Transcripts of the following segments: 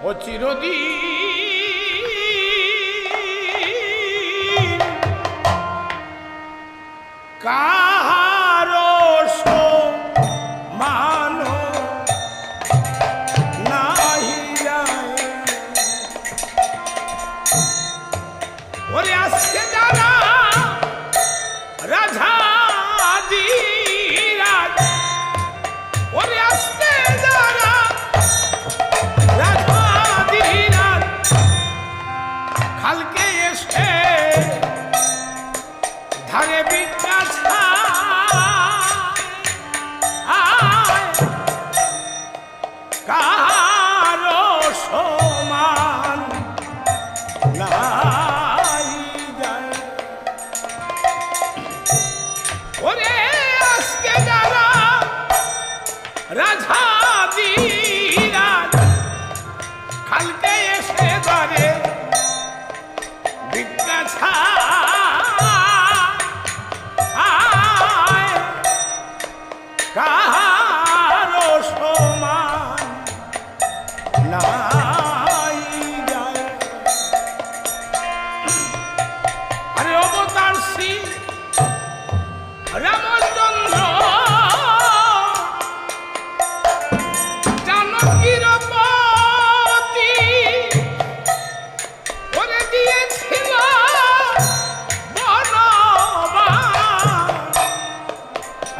অচিরদিন কা ঘরে বিদ্যা কারও সমান নাই যায়। ওরে আজকে যারা রাজা দিরাজ খালকে এসে ধরে বিদ্যা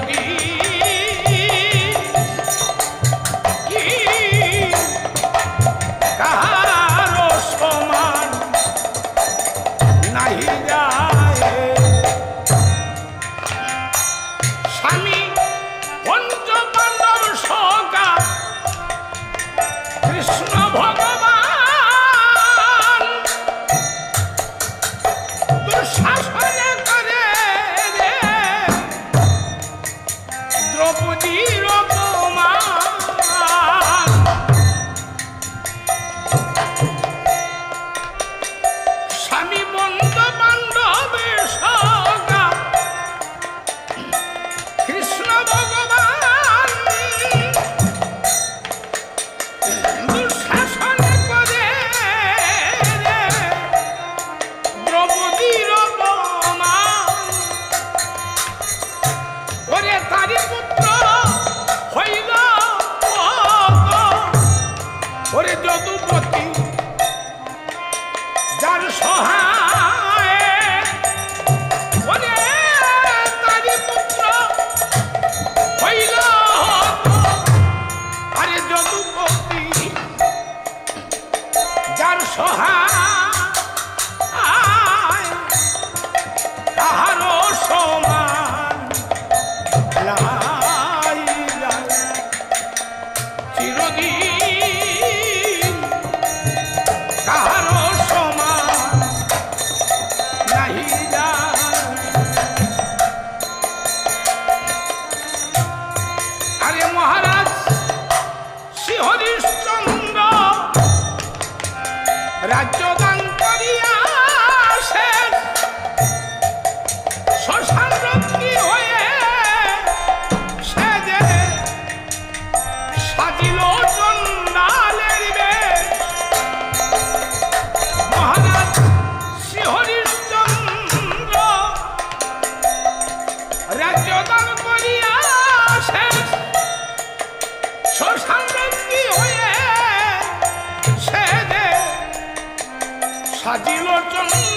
যোগী সাজিল চন্ডালের